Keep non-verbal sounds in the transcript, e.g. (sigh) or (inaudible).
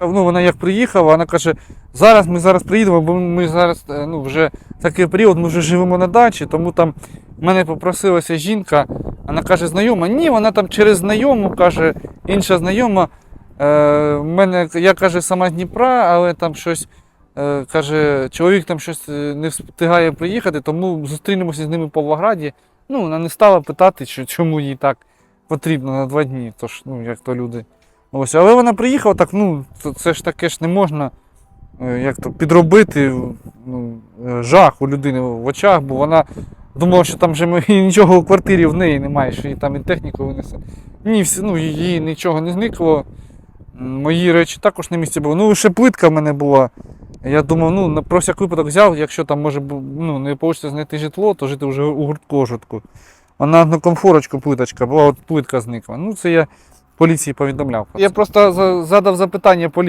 Ну, вона як приїхала, вона каже, зараз ми зараз приїдемо, бо ми зараз е, ну, вже такий період, ми вже живемо на дачі, тому там мене попросилася жінка, вона каже, знайома. Ні, вона там через знайому каже, інша знайома. Е, мене, я каже, сама з Дніпра, але там щось. е, Каже, чоловік там щось е, не встигає приїхати, тому зустрінемося з ними в Павлограді. Ну, вона не стала питати, чому їй так потрібно на два дні. Тож, ну, як то люди. Ось, але вона приїхала, так, ну, це ж таке ж не можна е, як то, підробити ну, е, жах у людини в очах, бо вона думала, що там вже (laughs) нічого у квартирі в неї немає, що їй там і техніку винесе. Ні, всі, ну, її нічого не зникло. Мої речі також на місці були. Ну, лише плитка в мене була. Я думав, ну, про всяк випадок взяв, якщо там може ну, не вийде знайти житло, то жити вже у гурткожитку. Вона на комфорочку плиточка, була от плитка зникла. Ну, це я поліції повідомляв. Я просто за- задав запитання поліції.